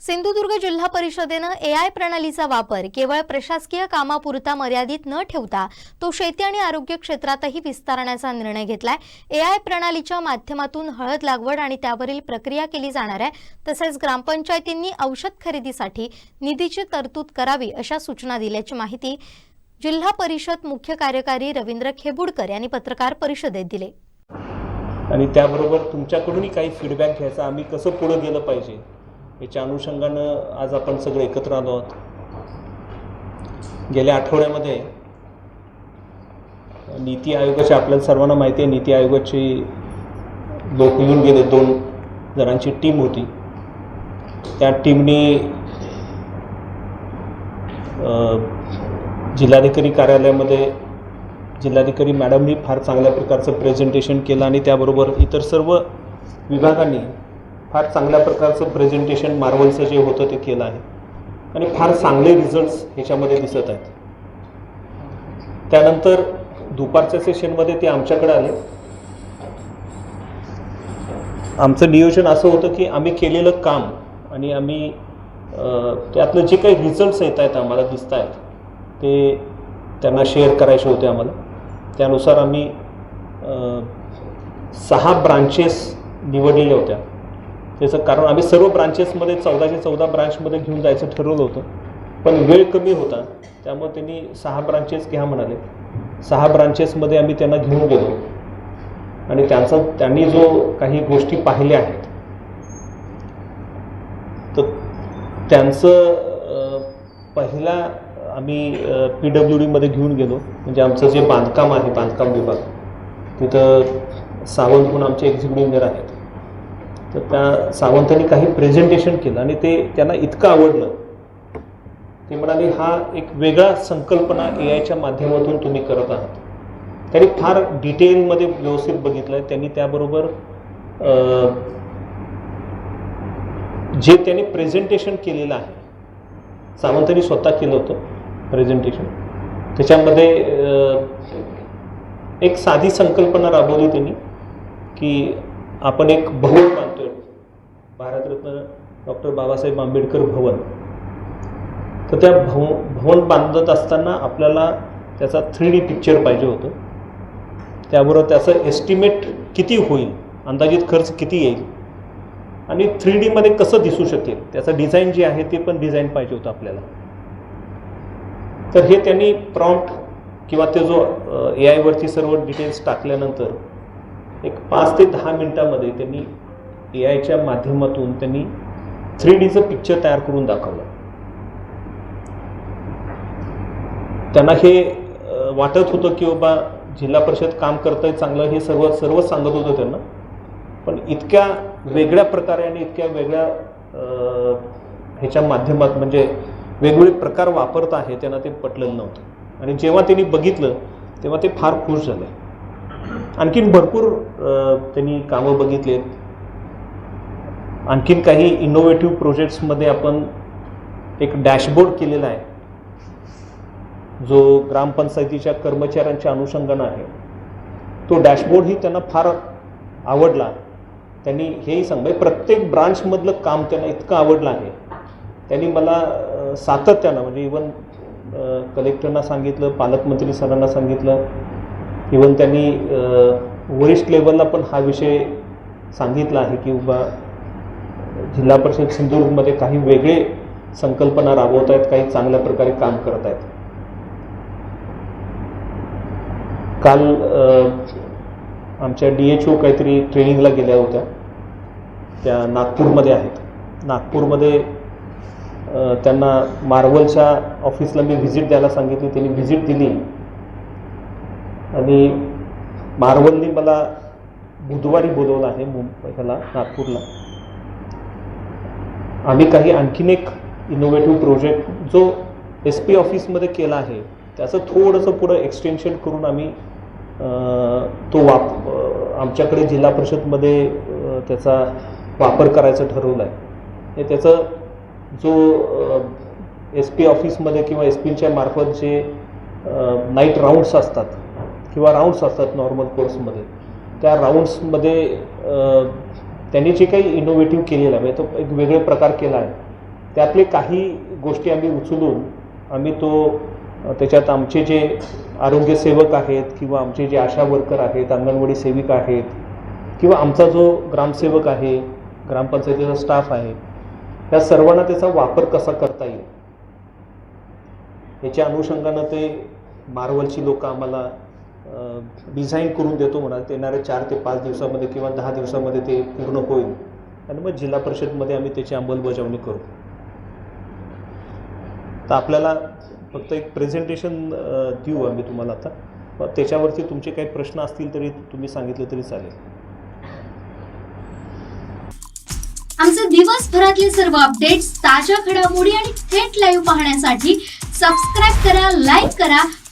सिंधुदुर्ग जिल्हा परिषदेनं ए आय प्रणालीचा वापर केवळ प्रशासकीय कामापुरता मर्यादित न ठेवता तो शेती आणि आरोग्य क्षेत्रातही विस्तारण्याचा निर्णय घेतलाय. ए आय प्रणालीच्या माध्यमातून हळद लागवड आणि त्यावरील प्रक्रिया केली जाणार आहे. तसेच ग्रामपंचायतींनी औषध खरेदीसाठी निधीची तरतूद करावी अशा सूचना दिल्याची माहिती जिल्हा परिषद मुख्य कार्यकारी रवींद्र खेबुडकर यांनी पत्रकार परिषदेत दिली. आणि त्याबरोबर तुमच्याकडूनही काही फीडबॅक घ्यायचा. आम्ही कसं पुढे गेलं पाहिजे? याच्या अनुषंगानं आज आपण सगळे एकत्र आलो आहोत. गेल्या आठवड्यामध्ये नीती आयोगाची आपल्याला सर्वांना माहिती आहे नीती आयोगाची लोक येऊन गेले दोन जणांची टीम होती. त्या टीमने जिल्हाधिकारी कार्यालयामध्ये जिल्हाधिकारी मॅडमनी फार चांगल्या प्रकारचं प्रेझेंटेशन केलं आणि त्याबरोबर इतर सर्व विभागांनी फार चांगल्या प्रकारचं प्रेझेंटेशन मार्वलचं जे होतं ते केलं आहे. आणि फार चांगले रिझल्ट्स ह्याच्यामध्ये दिसत आहेत. त्यानंतर दुपारच्या सेशनमध्ये ते आमच्याकडे आले. आमचं नियोजन असं होतं की आम्ही केलेलं काम आणि आम्ही त्यातलं जे काही रिझल्ट्स येत आहेत आम्हाला दिसत आहेत ते त्यांना शेअर करायचे होते आम्हाला. त्यानुसार आम्ही सहा ब्रांचेस निवडलेल्या होत्या. त्याचं कारण आम्ही सर्व ब्रांचेसमध्ये चौदाशे चौदा ब्रांचमध्ये घेऊन जायचं ठरवलं होतं. पण वेळ कमी होता. त्यामुळे त्यांनी सहा ब्रांचेस घ्या म्हणाले. सहा ब्रांचेसमध्ये आम्ही त्यांना घेऊन गेलो. आणि त्यांचा त्यांनी जो काही गोष्टी पाहिल्या आहेत तर त्यांचं पहिला आम्ही पी डब्ल्यू डीमध्ये घेऊन गेलो. म्हणजे आमचं जे बांधकाम आहे बांधकाम विभाग तिथं सावंत म्हणून आमचे एक्झिक्युटिव्ह इंजिनियर आहेत. तर त्या सावंतांनी काही प्रेझेंटेशन केलं आणि ते त्यांना इतकं आवडलं. ते म्हणाले हा एक वेगळा संकल्पना ए आयच्या माध्यमातून तुम्ही करत आहात. त्यांनी फार डिटेलमध्ये व्यवस्थित बघितलं आहे त्यांनी त्याबरोबर जे त्यांनी प्रेझेंटेशन केलेलं आहे सावंतांनी स्वतः केलं होतं प्रेझेंटेशन त्याच्यामध्ये एक साधी संकल्पना राबवली त्यांनी की आपण एक भवन भारतरत्न डॉक्टर बाबासाहेब आंबेडकर भवन. तर त्या भव भवन बांधत असताना आपल्याला त्याचा थ्री डी पिक्चर पाहिजे होतं. त्याबरोबर त्याचं एस्टिमेट किती होईल? अंदाजित खर्च किती येईल? आणि थ्री डीमध्ये कसं दिसू शकेल? त्याचं डिझाईन जे आहे ते पण डिझाईन पाहिजे होतं आपल्याला. तर हे त्यांनी प्रॉम्प्ट किंवा ते जो ए आयवरती सर्व डिटेल्स टाकल्यानंतर एक पाच ते दहा मिनटामध्ये त्यांनी ए आयच्या माध्यमातून त्यांनी थ्री डीचं पिक्चर तयार करून दाखवलं. त्यांना हे वाटत होतं की बाबा जिल्हा परिषद काम करतंय चांगलं हे सर्व सर्व सांगत होतं त्यांना. पण इतक्या वेगळ्या प्रकारे आणि इतक्या वेगळ्या ह्याच्या माध्यमात म्हणजे वेगवेगळे प्रकार वापरत आहे त्यांना ते पटलेलं नव्हतं. आणि जेव्हा त्यांनी बघितलं तेव्हा ते फार खुश झाले. आणखीन भरपूर त्यांनी कामं बघितली आहेत आणखीन काही इनोव्हेटिव्ह प्रोजेक्ट्समध्ये आपण एक डॅशबोर्ड केलेला आहे. जो ग्रामपंचायतीच्या कर्मचाऱ्यांच्या अनुषंगानं आहे. तो डॅशबोर्डही त्यांना फार आवडला. त्यांनी हेही सांग म्हणजे प्रत्येक ब्रांचमधलं काम त्यांना इतकं आवडलं आहे. त्यांनी मला सातत्यानं म्हणजे इवन कलेक्टरना सांगितलं पालकमंत्री सरांना सांगितलं. इवन त्यांनी वरिष्ठ लेवलला पण हा विषय सांगितला आहे की बाबा जिल्हा परिषद सिंधुदुर्गमध्ये काही वेगळे संकल्पना राबवत आहेत काही चांगल्या प्रकारे काम करत आहेत. काल आमच्या डी एच ओ काहीतरी ट्रेनिंगला गेल्या होत्या. त्या नागपूरमध्ये आहेत. नागपूरमध्ये त्यांना मार्वलच्या ऑफिसला मी व्हिजिट द्यायला सांगितली त्यांनी व्हिजिट दिली. आणि मार्वलनी मला बुधवारी बोलवलं आहे मुंबई ह्याला नागपूरला. आम्ही काही आणखीन एक इनोव्हेटिव्ह प्रोजेक्ट जो एस पी ऑफिसमध्ये केला आहे त्याचं थोडंसं पुढं एक्सटेन्शन करून आम्ही तो वाप आमच्याकडे जिल्हा परिषदमध्ये त्याचा वापर करायचं ठरवलं आहे. हे त्याचं जो एस पी ऑफिसमध्ये किंवा एस पीच्या मार्फत जे नाईट राऊंड्स असतात किंवा राऊंड्स असतात नॉर्मल कोर्समध्ये त्या राऊंड्समध्ये त्यांनी जे काही इनोव्हेटिव्ह केलेलं आहे म्हणजे तो एक वेगळे प्रकार केला आहे. त्यातले काही गोष्टी आम्ही उचलून आम्ही तो त्याच्यात आमचे जे आरोग्यसेवक आहेत किंवा आमचे जे आशा वर्कर आहेत अंगणवाडी सेविका आहेत किंवा आमचा जो ग्रामसेवक आहे ग्रामपंचायतीचा स्टाफ आहे या सर्वांना त्याचा वापर कसा करता येईल? याच्या अनुषंगानं ते मार्वलची लोकं आम्हाला डिझाईन करून देतो म्हणा येणाऱ्या चार ते पाच दिवसामध्ये किंवा दहा दिवसामध्ये ते पूर्ण होईल. आणि मग जिल्हा परिषदमध्ये आम्ही त्याची अंमलबजावणी करू तर आपल्याला फक्त एक प्रेझेंटेशन देऊ आम्ही तुम्हाला आता. मग त्याच्यावरती तुमचे काही प्रश्न असतील तरी तुम्ही सांगितले तरी चालेल. आमचे दिवसभरातले सर्व अपडेट्स ताज्या घडामोडी आणि थेट लाईव्ह पाहण्यासाठी सबस्क्राईब करा लाईक करा